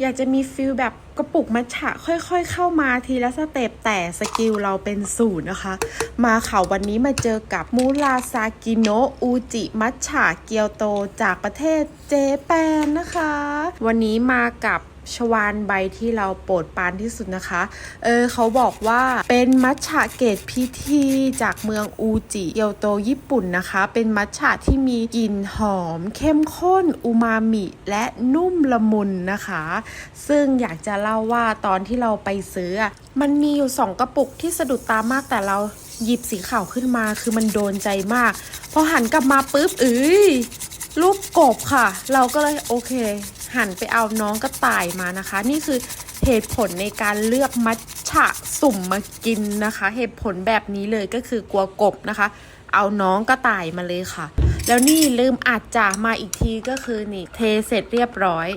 อยากจะมีฟิลแบบกระปุกมัชฉะค่อยๆ เข้ามาทีละสเต็ปแต่สกิลเราเป็นศูนย์นะคะ มาเขาวันนี้มาเจอกับมูราซากิโนะอูจิมัชฉะเกียวโตจากประเทศเจแปนนะคะ วันนี้มากับ ชวานใบที่เราโปรดปรานที่สุดนะคะ เออเขาบอกว่าเป็นมัทฉะเกรดพิธีจากเมืองอูจิเกียวโตญี่ปุ่นนะคะ เป็นมัทฉะที่มีกลิ่นหอม เข้มข้นอูมามิและนุ่มละมุนนะคะ ซึ่งอยากจะเล่าว่าตอนที่เราไปซื้ออะมันมีอยู่สองกระปุกที่สะดุดตามากแต่เราหยิบสีขาวขึ้นมาคือมันโดนใจมาก พอหันกลับมาปุ๊บเอ้ย รูปกบค่ะ เราก็เลยโอเค หันไปเอาน้องกระต่ายมานะคะ นี่คือเหตุผลในการเลือกมัทฉะสุ่มมากินนะคะ เหตุผลแบบนี้เลยก็คือกลัวกบนะคะ เอาน้องกระต่ายมาเลยค่ะ แล้วนี่ลืมอาจจะมาอีกทีก็คือนี่เทเสร็จเรียบร้อย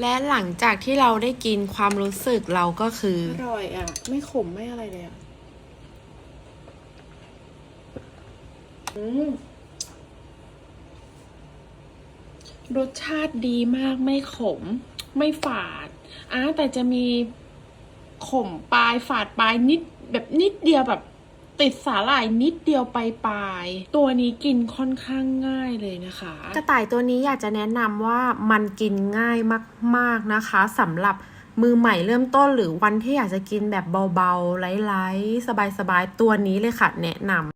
และหลังจากที่เราได้กินความรู้สึกเราก็คืออร่อยอะ ไม่ขมไม่อะไรเลยอะ อืม รสชาติดีมากไม่ขม ไม่ฝาดอะแต่จะมีขมปลายฝาดปลายนิดแบบนิดเดียวแบบติดสาหร่ายนิดเดียวไปปลาย ตัวนี้กินค่อนข้างง่ายเลยนะคะ กระต่ายตัวนี้อยากจะแนะนำว่ามันกินง่ายมาก ๆนะคะสำหรับมือใหม่เริ่มต้นหรือวันที่อยากจะกินแบบเบาๆไร้ๆสบายๆตัวนี้เลยค่ะ แนะนำ